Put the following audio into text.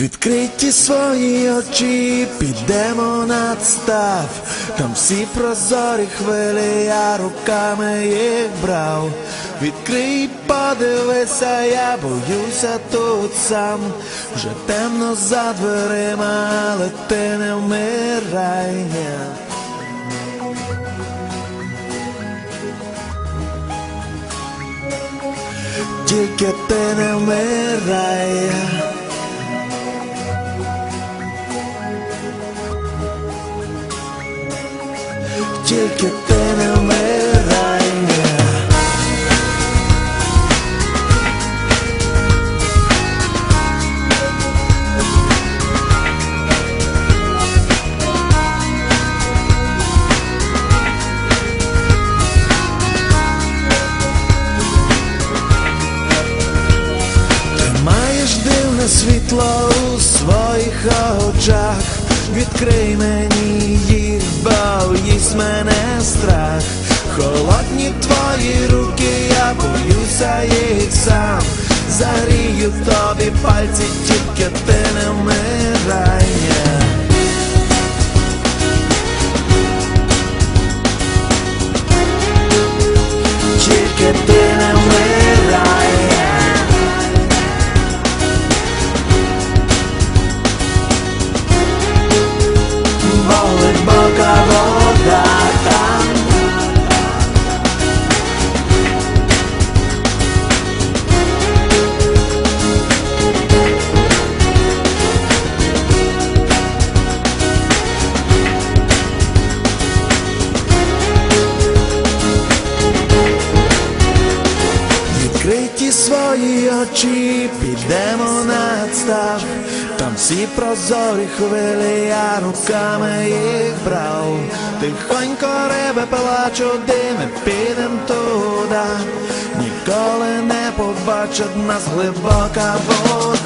Відкриті свої очі, підемо над став, там всі прозорі хвилі, я руками їх брав. Відкрий, подивися, я боюся тут сам. Вже темно за дверима, але ти не вмирай. ні. Тільки ти не вмирай. Тільки ти не вмирай. Ти маєш дивне світло у своїх очах. Відкрий мені бо їсть мене страх. Холодні твої руки, я боюся їх сам. Зарію тобі пальці, тільки ти не вмирай. Очі, підемо над став. Там всі прозорі хвилі, я руками їх брав. Тихонько риби плачуть, де ми підем туди. Ніколи не побачить нас глибока вода.